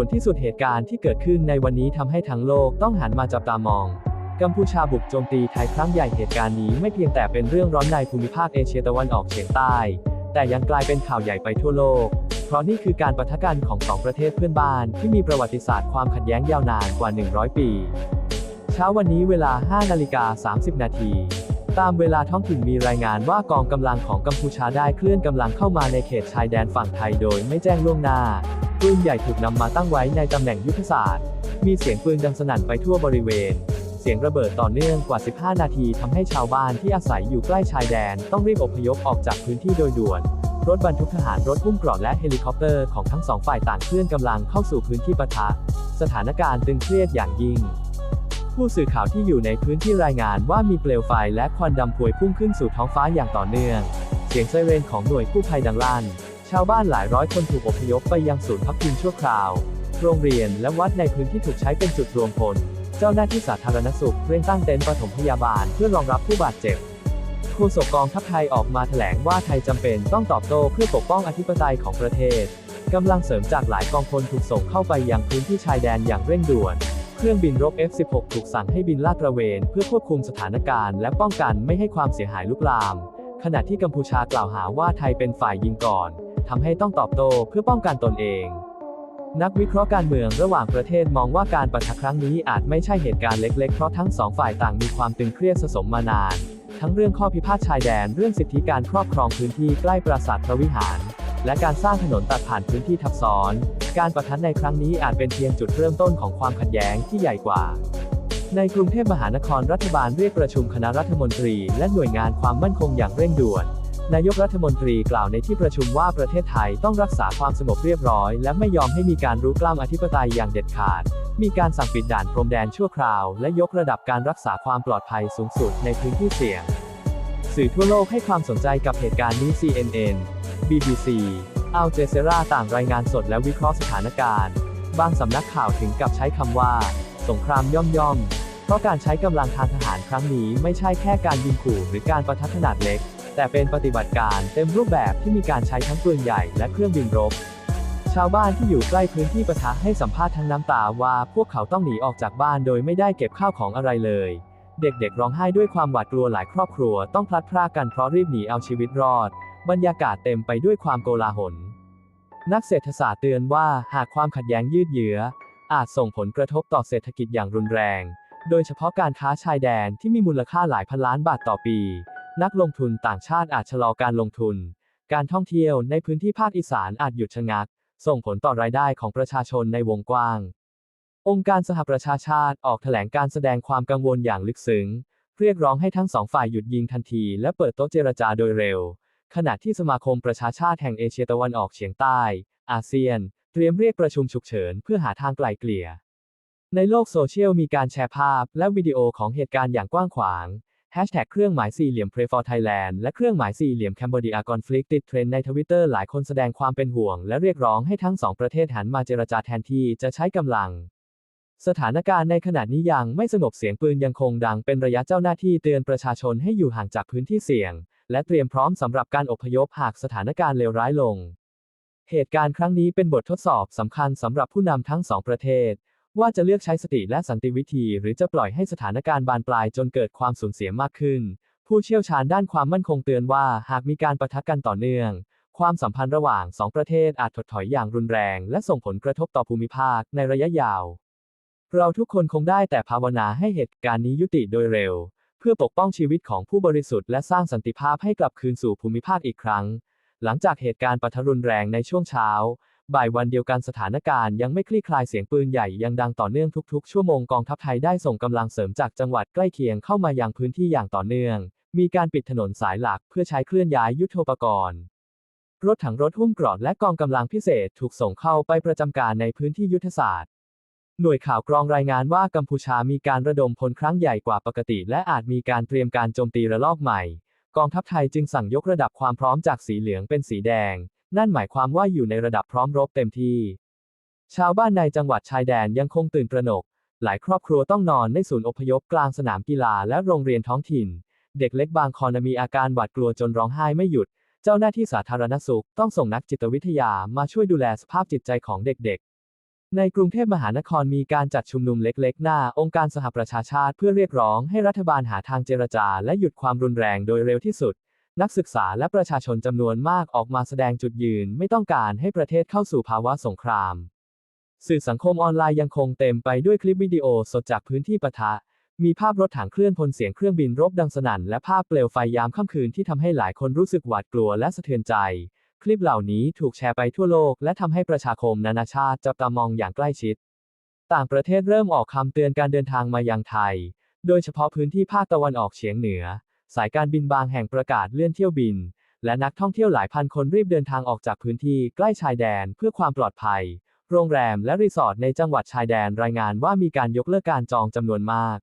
ด่วนที่สุดเหตุการณ์ที่เกิดขึ้นในวันนี้ทำให้ทั้งโลกต้องหันมาจับตามอง กัมพูชาบุกโจมตีไทยครั้งใหญ่เหตุการณ์นี้ไม่เพียงแต่เป็นเรื่องร้อนในภูมิภาคเอเชียตะวันออกเฉียงใต้ แต่ยังกลายเป็นข่าวใหญ่ไปทั่วโลก เพราะนี่คือการปะทะกันของสองประเทศเพื่อนบ้านที่มีประวัติศาสตร์ความขัดแย้งยาวนานกว่า 100 ปี เช้าวันนี้เวลา 5 นาฬิกา 30 นาทีตามเวลาท้องถิ่นมีรายงานว่ากองกำลังของกัมพูชาได้เคลื่อนกำลังเข้ามาในเขตชายแดนฝั่งไทยโดยไม่แจ้งล่วงหน้า ปืนใหญ่ถูกนำมาตั้งไว้ในตำแหน่งยุทธศาสตร์ มีเสียงปืนดังสนั่นไปทั่วบริเวณ เสียงระเบิดต่อเนื่องกว่า 15 นาทีทำให้ชาวบ้านที่อาศัยอยู่ใกล้ชายแดน ต้องรีบอพยพออกจากพื้นที่โดยด่วน รถบรรทุกทหารรถหุ้มเกราะและเฮลิคอปเตอร์ของทั้งสองฝ่ายต่างเคลื่อนกำลังเข้าสู่พื้นที่ปะทะ สถานการณ์ตึงเครียดอย่างยิ่งผู้สื่อข่าวที่อยู่ในพื้นที่รายงานว่ามีเปลวไฟและควันดำพวยพุ่งขึ้นสู่ท้องฟ้าอย่างต่อเนื่อง เสียงไซเรนของหน่วยกู้ภัยดังลั่น ชาวบ้านหลายร้อยคนถูกอพยพไปยังศูนย์พักพิงชั่วคราว โรงเรียนและวัดในพื้นที่ถูกใช้เป็นจุดรวมพล เจ้าหน้าที่สาธารณสุขเร่งตั้งเต็นท์ปฐมพยาบาลเพื่อรองรับผู้บาดเจ็บโฆษกกองทัพไทยออกมาแถลงว่าไทยจำเป็นต้องตอบโต้เพื่อปกป้องอธิปไตยของประเทศกำลังเสริมจากหลายกองพลถูกส่งเข้าไปยังพื้นที่ชายแดนอย่างเร่งด่วน เครื่องบินรบ F-16 ถูกสั่งให้บินลาดตระเวน เพื่อควบคุมสถานการณ์และป้องกันไม่ให้ความเสียหายลุกลาม ขณะที่กัมพูชากล่าวหาว่าไทยเป็นฝ่ายยิงก่อน ทำให้ต้องตอบโต้เพื่อป้องกันตนเอง นักวิเคราะห์การเมืองระหว่างประเทศมองว่าการปะทะครั้งนี้อาจไม่ใช่เหตุการณ์เล็ก ๆ เพราะทั้งสองฝ่ายต่างมีความตึงเครียดสะสมมานาน ทั้งเรื่องข้อพิพาทชายแดน เรื่องสิทธิการครอบครองพื้นที่ใกล้ปราสาทพระวิหาร และการสร้างถนนตัดผ่านพื้นที่ทับซ้อน การประทัดในครั้งนี้อาจเป็นเพียงจุดเริ่มต้นของความขัดแย้งที่ใหญ่กว่าในกรุงเทพมหานครรัฐบาลเรียกประชุมคณะรัฐมนตรี และหน่วยงานความมั่นคงอย่างเร่งด่วน นายกรัฐมนตรีกล่าวในที่ประชุมว่าประเทศไทยต้องรักษาความสงบเรียบร้อย และไม่ยอมให้มีการรุกล้ำอธิปไตยอย่างเด็ดขาด มีการสั่งปิดด่านพรมแดนชั่วคราว และยกระดับการรักษาความปลอดภัยสูงสุดในพื้นที่เสี่ยง สื่อทั่วโลกให้ความสนใจกับเหตุการณ์นี้ CNN BBC อัลเจเซราต่างรายงานสดและวิเคราะห์สถานการณ์ บางสำนักข่าวถึงกับใช้คำว่า สงครามย่อมย่อมๆเพราะการใช้กำลังทางทหารครั้งนี้ไม่ใช่แค่การยิงขู่หรือการประทัดขนาดเล็ก แต่เป็นปฏิบัติการเต็มรูปแบบที่มีการใช้ทั้งปืนใหญ่และเครื่องบินรบ ชาวบ้านที่อยู่ใกล้พื้นที่ปะทะให้สัมภาษณ์ทั้งน้ำตาว่าพวกเขาต้องหนีออกจากบ้านโดยไม่ได้เก็บข้าวของอะไรเลย เด็กๆร้องไห้ด้วยความหวาดกลัวหลายครอบครัวต้องพลัดพรากกันเพราะรีบหนีเอาชีวิตรอด บรรยากาศเต็มไปด้วยความโกลาหล นักเศรษฐศาสตร์เตือนว่าหากความขัดแย้งยืดเยื้อ อาจส่งผลกระทบต่อเศรษฐกิจอย่างรุนแรง โดยเฉพาะการค้าชายแดนที่มีมูลค่าหลายพันล้านบาทต่อปี นักลงทุนต่างชาติอาจชะลอการลงทุน การท่องเที่ยวในพื้นที่ภาคอีสานอาจหยุดชะงัก ส่งผลต่อรายได้ของประชาชนในวงกว้าง องค์การสหประชาชาติออกแถลงการแสดงความกังวลอย่างลึกซึ้ง เรียกร้องให้ทั้งสองฝ่ายหยุดยิงทันที และเปิดโต๊ะเจรจาโดยเร็ว ขณะที่สมาคมประชาชาติแห่งเอเชียตะวันออกเฉียงใต้ อาเซียน เตรียมเรียกประชุมฉุกเฉินเพื่อหาทางไกล่เกลี่ย ในโลกโซเชียลมีการแชร์ภาพและวิดีโอของเหตุการณ์อย่างกว้างขวาง เครื่องหมายสี่เหลี่ยม Pray for Thailand และเครื่องหมายสี่เหลี่ยม Cambodia Conflict ติดเทรนด์ในทวิตเตอร์หลายคนแสดงความเป็นห่วง และเรียกร้องให้ทั้งสองประเทศหันมาเจรจาแทนที่จะใช้กำลัง สถานการณ์ในขณะนี้ยังไม่สงบเสียงปืนยังคงดังเป็นระยะเจ้าหน้าที่เตือนประชาชนให้อยู่ห่างจากพื้นที่เสี่ยง และเตรียมพร้อมสำหรับการอพยพหากสถานการณ์เลวร้ายลง เหตุการณ์ครั้งนี้เป็นบททดสอบสำคัญสำหรับผู้นำทั้งสองประเทศ ว่าจะเลือกใช้สติและสันติวิธี หรือจะปล่อยให้สถานการณ์บานปลายจนเกิดความสูญเสียมากขึ้น ผู้เชี่ยวชาญด้านความมั่นคงเตือนว่า หากมีการประทะกันต่อเนื่อง ความสัมพันธ์ระหว่างสองประเทศอาจถดถอยอย่างรุนแรง และส่งผลกระทบต่อภูมิภาคในระยะยาว เราทุกคนคงได้แต่ภาวนาให้เหตุการณ์นี้ยุติโดยเร็ว เพื่อปกป้องชีวิตของผู้บริสุทธิ์และสร้างสันติภาพให้กลับคืนสู่ภูมิภาคอีกครั้ง หลังจากเหตุการณ์ปะทะรุนแรงในช่วงเช้า บ่ายวันเดียวกันสถานการณ์ยังไม่คลี่คลายเสียงปืนใหญ่ยังดังต่อเนื่องทุกๆ ชั่วโมงกองทัพไทยได้ส่งกำลังเสริมจากจังหวัดใกล้เคียงเข้ามายังพื้นที่อย่างต่อเนื่อง มีการปิดถนนสายหลักเพื่อใช้เคลื่อนย้ายยุทโธปกรณ์ รถถังรถหุ้มเกราะและกองกำลังพิเศษถูกส่งเข้าไปประจำการในพื้นที่ยุทธศาสตร์หน่วยข่าวกรองรายงานว่ากัมพูชามีการระดมพลครั้งใหญ่กว่าปกติ และอาจมีการเตรียมการโจมตีระลอกใหม่ กองทัพไทยจึงสั่งยกระดับความพร้อมจากสีเหลืองเป็นสีแดง นั่นหมายความว่าอยู่ในระดับพร้อมรบเต็มที่ ชาวบ้านในจังหวัดชายแดนยังคงตื่นตระหนก หลายครอบครัวต้องนอนในศูนย์อพยพกลางสนามกีฬาและโรงเรียนท้องถิ่น เด็กเล็กบางคนมีอาการหวาดกลัวจนร้องไห้ไม่หยุด เจ้าหน้าที่สาธารณสุขต้องส่งนักจิตวิทยามาช่วยดูแลสภาพจิตใจของเด็กๆ ในกรุงเทพมหานครมีการจัดชุมนุมเล็กๆ หน้า องค์การสหประชาชาติเพื่อเรียกร้องให้รัฐบาลหาทางเจรจา และหยุดความรุนแรงโดยเร็วที่สุด นักศึกษาและประชาชนจำนวนมากออกมาแสดงจุดยืนไม่ต้องการให้ประเทศเข้าสู่ภาวะสงคราม สื่อสังคมออนไลน์ยังคงเต็มไปด้วยคลิปวิดีโอสดจากพื้นที่ปะทะ มีภาพรถถังเคลื่อนพลเสียงเครื่องบินรบดังสนั่นและภาพเปลวไฟยามค่ำคืนที่ทำให้หลายคนรู้สึกหวาดกลัวและสะเทือนใจ คลิปเหล่านี้ถูกแชร์ไปทั่วโลก และทำให้ประชาคมนานาชาติจับตามองอย่างใกล้ชิด ต่างประเทศเริ่มออกคำเตือนการเดินทางมายังไทย โดยเฉพาะพื้นที่ภาคตะวันออกเฉียงเหนือ สายการบินบางแห่งประกาศเลื่อนเที่ยวบิน และนักท่องเที่ยวหลายพันคนรีบเดินทางออกจากพื้นที่ใกล้ชายแดนเพื่อความปลอดภัย โรงแรมและรีสอร์ทในจังหวัดชายแดนรายงานว่ามีการยกเลิกการจองจำนวนมาก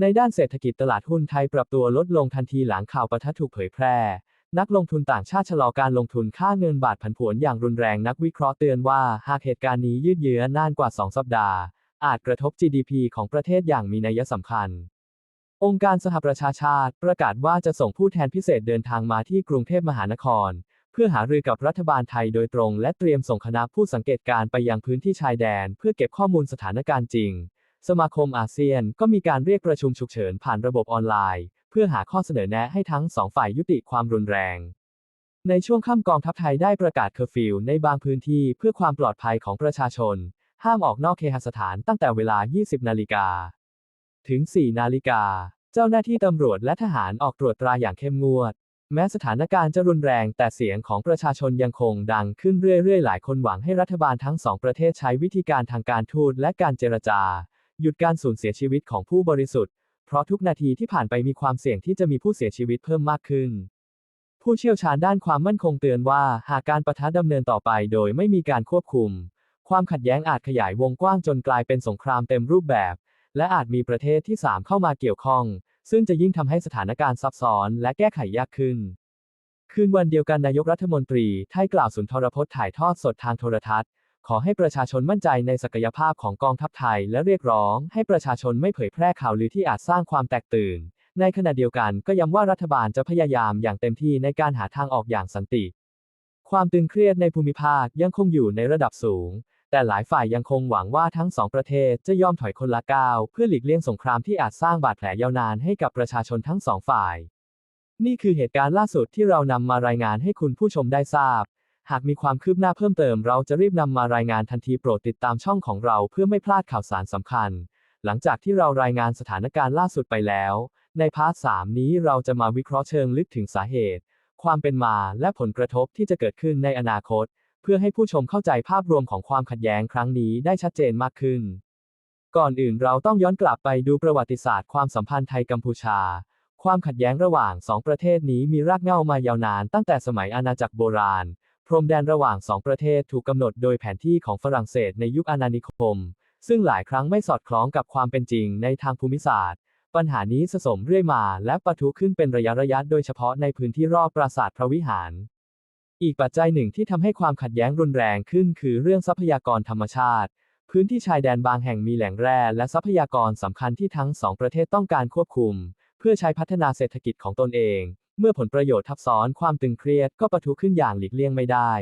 ในด้านเศรษฐกิจตลาดหุ้นไทยปรับตัวลดลงทันทีหลังข่าวประทัดถูกเผยแพร่ นักลงทุนต่างชาติชะลอการลงทุนค่าเงินบาทผันผวนอย่างรุนแรงนักวิเคราะห์เตือนว่าหากเหตุการณ์นี้ยืดเยื้อนานกว่า 2 สัปดาห์ อาจกระทบ GDP ของประเทศอย่างมีนัยสำคัญ องค์การสหประชาชาติ ประกาศว่าจะส่งผู้แทนพิเศษเดินทางมาที่กรุงเทพมหานคร เพื่อหารือกับรัฐบาลไทยโดยตรง และเตรียมส่งคณะผู้สังเกตการณ์ไปยังพื้นที่ชายแดน เพื่อเก็บข้อมูลสถานการณ์จริง สมาคมอาเซียนก็มีการเรียกประชุมฉุกเฉินผ่านระบบออนไลน์ เพื่อหาข้อเสนอแนะให้ทั้งสองฝ่ายยุติความรุนแรง ในช่วงค่ำกองทัพไทยได้ประกาศเคอร์ฟิวในบางพื้นที่เพื่อความปลอดภัยของประชาชน ห้ามออกนอกเคหสถานตั้งแต่เวลา 20 นาฬิกาถึง 4 นาฬิกา เจ้าหน้าที่ตำรวจและทหารออกตรวจตราอย่างเข้มงวด แม้สถานการณ์จะรุนแรงแต่เสียงของประชาชนยังคงดังขึ้นเรื่อยๆ หลายคนหวังให้รัฐบาลทั้งสองประเทศใช้วิธีการทางการทูตและการเจรจา หยุดการสูญเสียชีวิตของผู้บริสุทธิ์ เพราะทุกนาทีที่ผ่านไปมีความเสี่ยงที่จะมีผู้เสียชีวิตเพิ่มมากขึ้นผู้เชี่ยวชาญด้านความมั่นคงเตือนว่า หากการประทะดำเนินต่อไปโดยไม่มีการควบคุม ความขัดแย้งอาจขยายวงกว้างจนกลายเป็นสงครามเต็มรูปแบบ และอาจมีประเทศที่ 3 เข้ามาเกี่ยวข้อง ซึ่งจะยิ่งทำให้สถานการณ์ซับซ้อนและแก้ไขยากขึ้น คืนวันเดียวกันนายกรัฐมนตรีไทยกล่าวสุนทรพจน์ถ่ายทอดสดทางโทรทัศน์ ขอให้ประชาชนมั่นใจในศักยภาพของกองทัพไทย และเรียกร้อง ให้ประชาชนไม่เผยแพร่ข่าวลือที่อาจสร้างความแตกตื่น ในขณะเดียวกันก็ย้ำว่ารัฐบาลจะพยายามอย่างเต็มที่ในการหาทางออกอย่างสันติ ความตึงเครียดในภูมิภาคยังคงอยู่ในระดับสูง แต่หลายฝ่ายยังคงหวังว่าทั้งสองประเทศจะยอมถอยคนละก้าวเพื่อหลีกเลี่ยงสงครามที่อาจสร้างบาดแผลยาวนานให้กับประชาชนทั้งสองฝ่าย นี่คือเหตุการณ์ล่าสุดที่เรานำมารายงานให้คุณผู้ชมได้ทราบ หากมีความคืบหน้าเพิ่มเติมเราจะรีบนำมารายงานทันทีโปรดติดตามช่องของเราเพื่อไม่พลาดข่าวสารสำคัญ หลังจากที่เรารายงานสถานการณ์ล่าสุดไปแล้ว ในพาร์ท3นี้เราจะมาวิเคราะห์เชิงลึกถึงสาเหตุ ความเป็นมาและผลกระทบที่จะเกิดขึ้นในอนาคต เพื่อให้ผู้ชมเข้าใจภาพรวมของความขัดแย้งครั้งนี้ได้ชัดเจนมากขึ้น ก่อนอื่นเราต้องย้อนกลับไปดูประวัติศาสตร์ความสัมพันธ์ไทยกัมพูชา ความขัดแย้งระหว่างสองประเทศนี้มีรากเหง้ามายาวนานตั้งแต่สมัยอาณาจักรโบราณ พรมแดนระหว่างสองประเทศถูกกำหนดโดยแผนที่ของฝรั่งเศสในยุคอาณานิคม ซึ่งหลายครั้งไม่สอดคล้องกับความเป็นจริงในทางภูมิศาสตร์ ปัญหานี้สะสมเรื่อยมาและปะทุขึ้นเป็นระยะระยะโดยเฉพาะในพื้นที่รอบปราสาทพระวิหาร อีกปัจจัยหนึ่งที่ทำให้ความขัดแย้งรุนแรงขึ้นคือเรื่องทรัพยากรธรรมชาติ พื้นที่ชายแดนบางแห่งมีแหล่งแร่และทรัพยากรสำคัญที่ทั้งสองประเทศต้องการควบคุม เพื่อใช้พัฒนาเศรษฐกิจของตนเอง เมื่อผลประโยชน์ทับซ้อนความตึงเครียดก็ปะทุขึ้นอย่างหลีกเลี่ยงไม่ได้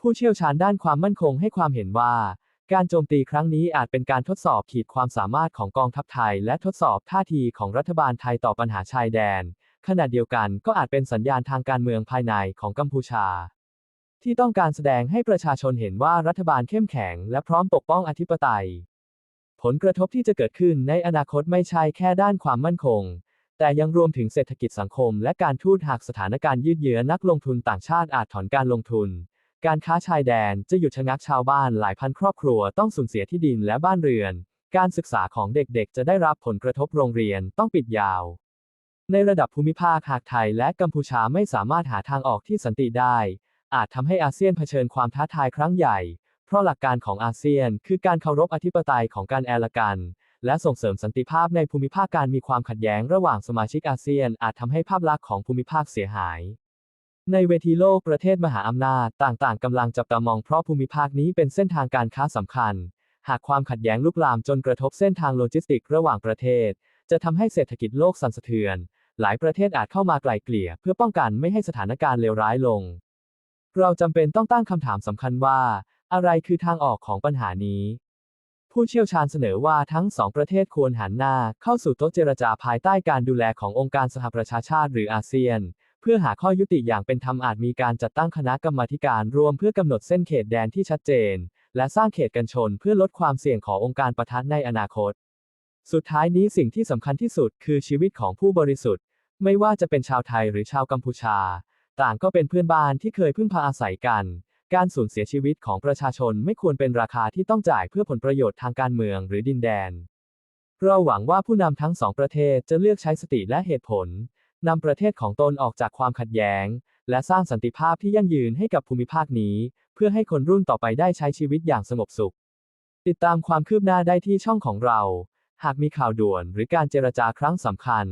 ผู้เชี่ยวชาญด้านความมั่นคงให้ความเห็นว่า การโจมตีครั้งนี้อาจเป็นการทดสอบขีดความสามารถของกองทัพไทย และทดสอบท่าทีของรัฐบาลไทยต่อปัญหาชายแดน ขณะเดียวกันก็อาจเป็นสัญญาณทางการเมืองภายในของกัมพูชา ที่ต้องการแสดงให้ประชาชนเห็นว่ารัฐบาลเข้มแข็งและพร้อมปกป้องอธิปไตย ผลกระทบที่จะเกิดขึ้นในอนาคตไม่ใช่แค่ด้านความมั่นคง แต่ยังรวมถึงเศรษฐกิจสังคมและการทูตหากสถานการณ์ยืดเยื้อนักลงทุนต่างชาติอาจถอนการลงทุน การค้าชายแดนจะหยุดชะงักชาวบ้านหลายพันครอบครัวต้องสูญเสียที่ดินและบ้านเรือน การศึกษาของเด็กๆ จะได้รับผลกระทบโรงเรียนต้องปิดยาว ในระดับภูมิภาคหากไทยและกัมพูชาไม่สามารถหาทางออกที่สันติได้ อาจทำให้อาเซียนเผชิญความท้าทายครั้งใหญ่ เพราะหลักการของอาเซียนคือการเคารพอธิปไตยของการแอลกัน และส่งเสริมสันติภาพในภูมิภาคการมีความขัดแย้งระหว่างสมาชิกอาเซียนอาจทำให้ภาพลักษณ์ของภูมิภาคเสียหาย ในเวทีโลกประเทศมหาอำนาจต่างๆกำลังจับตามองเพราะภูมิภาคนี้เป็นเส้นทางการค้าสำคัญ หากความขัดแย้งลุกลามจนกระทบเส้นทางโลจิสติก ระหว่างประเทศ จะทำให้เศรษฐกิจโลกสั่นสะเทือน หลายประเทศอาจเข้ามาไกล่เกลี่ย เพื่อป้องกันไม่ให้สถานการณ์เลวร้ายลง เราจำเป็นต้องตั้งคำถามสำคัญว่า อะไรคือทางออกของปัญหานี้ ผู้เชี่ยวชาญเสนอว่าทั้งสองประเทศควรหันหน้าเข้าสู่โต๊ะเจรจาภายใต้การดูแลขององค์การสหประชาชาติหรืออาเซียน เพื่อหาข้อยุติอย่างเป็นธรรมอาจมีการจัดตั้งคณะกรรมาการร่วมเพื่อกำหนดเส้นเขตแดนที่ชัดเจน และสร้างเขตกันชนเพื่อลดความเสี่ยงขององค์การประทัดในอนาคต สุดท้ายนี้สิ่งที่สำคัญที่สุดคือชีวิตของผู้บริสุทธิ์ ไม่ว่าจะเป็นชาวไทยหรือชาวกัมพูชา ต่างก็เป็นเพื่อนบ้านที่เคยพึ่งพาอาศัยกัน การสูญเสียชีวิตของประชาชนไม่ควรเป็นราคาที่ต้องจ่ายเพื่อผลประโยชน์ทางการเมืองหรือดินแดน เราหวังว่าผู้นำทั้งสองประเทศจะเลือกใช้สติและเหตุผลนำประเทศของตนออกจากความขัดแย้ง และสร้างสันติภาพที่ยั่งยืนให้กับภูมิภาคนี้ เพื่อให้คนรุ่นต่อไปได้ใช้ชีวิตอย่างสงบสุข ติดตามความคืบหน้าได้ที่ช่องของเรา หากมีข่าวด่วนหรือการเจรจาครั้งสำคัญ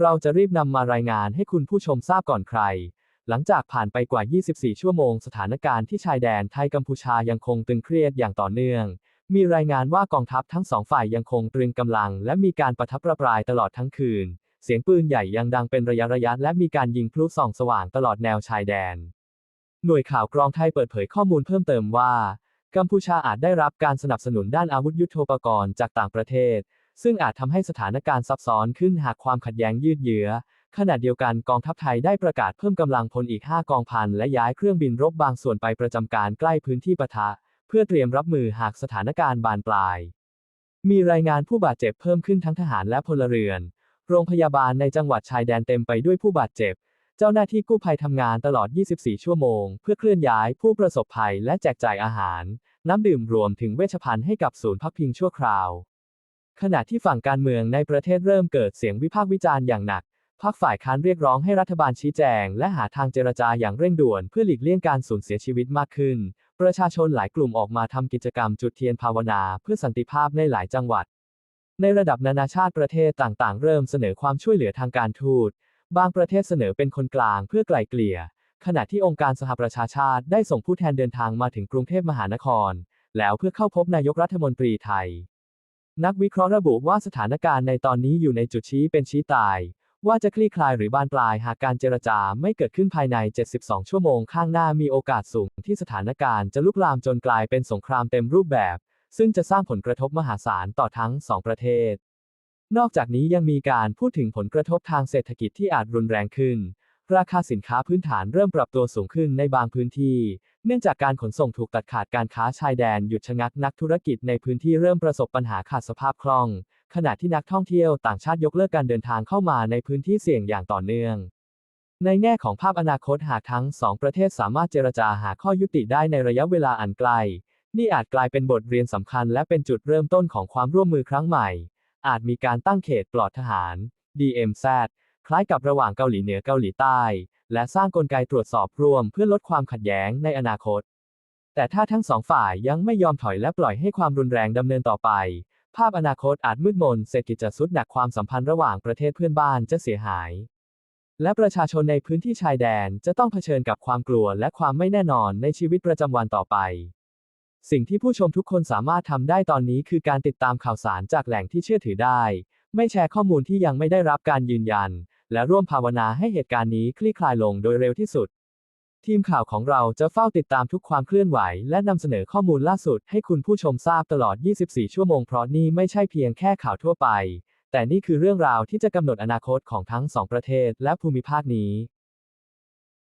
เราจะรีบนำมารายงานให้คุณผู้ชมทราบก่อนใคร หลังจากผ่านไปกว่า 24 ชั่วโมงสถานการณ์ที่ชายแดนไทยกัมพูชายังคงตึงเครียดอย่างต่อเนื่อง มีรายงานว่ากองทัพทั้งสองฝ่ายยังคงตรึงกำลัง และมีการประทับประปรายตลอดทั้งคืน เสียงปืนใหญ่ยังดังเป็นระยะระยะและมีการยิงพลุส่องสว่างตลอดแนวชายแดน หน่วยข่าวกรองไทยเปิดเผยข้อมูลเพิ่มเติมว่า กัมพูชาอาจได้รับการสนับสนุนด้านอาวุธยุโทโธปกรณ์จากต่างประเทศ ซึ่งอาจทำให้สถานการณ์ซับซ้อนขึ้นหากความขัดแย้งยืดเยื้อ ขณะเดียวกันกองทัพไทยได้ประกาศเพิ่มกำลังพลอีก 5 กองพันและย้ายเครื่องบินรบบางส่วนไปประจำการใกล้พื้นที่ปะทะ เพื่อเตรียมรับมือหากสถานการณ์บานปลาย มีรายงานผู้บาดเจ็บเพิ่มขึ้นทั้งทหารและพลเรือน โรงพยาบาลในจังหวัดชายแดนเต็มไปด้วยผู้บาดเจ็บ เจ้าหน้าที่กู้ภัยทำงานตลอด 24 ชั่วโมง เพื่อเคลื่อนย้ายผู้ประสบภัยและแจกจ่ายอาหาร น้ำดื่มรวมถึงเวชภัณฑ์ให้กับศูนย์พักพิงชั่วคราว ขณะที่ฝั่งการเมืองในประเทศเริ่มเกิดเสียงวิพากษ์วิจารณ์อย่างหนักพรรคฝ่ายค้านเรียกร้องให้รัฐบาลชี้แจง และหาทางเจรจาอย่างเร่งด่วนเพื่อหลีกเลี่ยงการสูญเสียชีวิตมากขึ้น ประชาชนหลายกลุ่มออกมาทำกิจกรรมจุดเทียนภาวนาเพื่อสันติภาพในหลายจังหวัด ในระดับนานาชาติประเทศต่างๆ เริ่มเสนอความช่วยเหลือทางการทูต บางประเทศเสนอเป็นคนกลางเพื่อไกล่เกลี่ย ขณะที่องค์การสหประชาชาติได้ส่งผู้แทนเดินทางมาถึงกรุงเทพมหานคร แล้วเพื่อเข้าพบนายกรัฐมนตรีไทย นักวิเคราะห์ระบุว่าสถานการณ์ในตอนนี้อยู่ในจุดชี้เป็นชี้ตาย ว่าจะคลี่คลายหรือบานปลายหากการเจรจาไม่เกิดขึ้นภายใน 72 ชั่วโมงข้างหน้ามีโอกาสสูงที่สถานการณ์จะลุกลามจนกลายเป็นสงครามเต็มรูปแบบ ซึ่งจะสร้างผลกระทบมหาศาลต่อทั้งสองประเทศ นอกจากนี้ยังมีการพูดถึงผลกระทบทางเศรษฐกิจที่อาจรุนแรงขึ้น ราคาสินค้าพื้นฐานเริ่มปรับตัวสูงขึ้นในบางพื้นที่ เนื่องจากการขนส่งถูกตัดขาดการค้าชายแดนหยุดชะงักนักธุรกิจในพื้นที่เริ่มประสบปัญหาขาดสภาพคล่อง ขณะที่นักท่องเที่ยวต่างชาติยกเลิกการเดินทางเข้ามาในพื้นที่เสี่ยงอย่างต่อเนื่อง ในแง่ของภาพอนาคตหากทั้งสองประเทศสามารถเจรจาหาข้อยุติได้ในระยะเวลาอันไกล นี่อาจกลายเป็นบทเรียนสำคัญและเป็นจุดเริ่มต้นของความร่วมมือครั้งใหม่ อาจมีการตั้งเขตปลอดทหาร DMZ คล้ายกับระหว่างเกาหลีเหนือเกาหลีใต้ และสร้างกลไกตรวจสอบร่วมเพื่อลดความขัดแย้งในอนาคต แต่ถ้าทั้งสองฝ่ายยังไม่ยอมถอยและปล่อยให้ความรุนแรงดำเนินต่อไป ภาพอนาคตอาจมืดมนเศรษฐกิจจะสุดหนักความสัมพันธ์ระหว่างประเทศเพื่อนบ้านจะเสียหาย และประชาชนในพื้นที่ชายแดนจะต้องเผชิญกับความกลัวและความไม่แน่นอนในชีวิตประจำวันต่อไป สิ่งที่ผู้ชมทุกคนสามารถทำได้ตอนนี้คือการติดตามข่าวสารจากแหล่งที่เชื่อถือได้ ไม่แชร์ข้อมูลที่ยังไม่ได้รับการยืนยัน และร่วมภาวนาให้เหตุการณ์นี้คลี่คลายลงโดยเร็วที่สุด ทีมข่าวของเราจะเฝ้าติดตามทุกความเคลื่อนไหว และนำเสนอข้อมูลล่าสุดให้คุณผู้ชมทราบตลอด 24 ชั่วโมงเพราะนี่ไม่ใช่เพียงแค่ข่าวทั่วไป แต่นี่คือเรื่องราวที่จะกำหนดอนาคตของทั้งสองประเทศและภูมิภาคนี้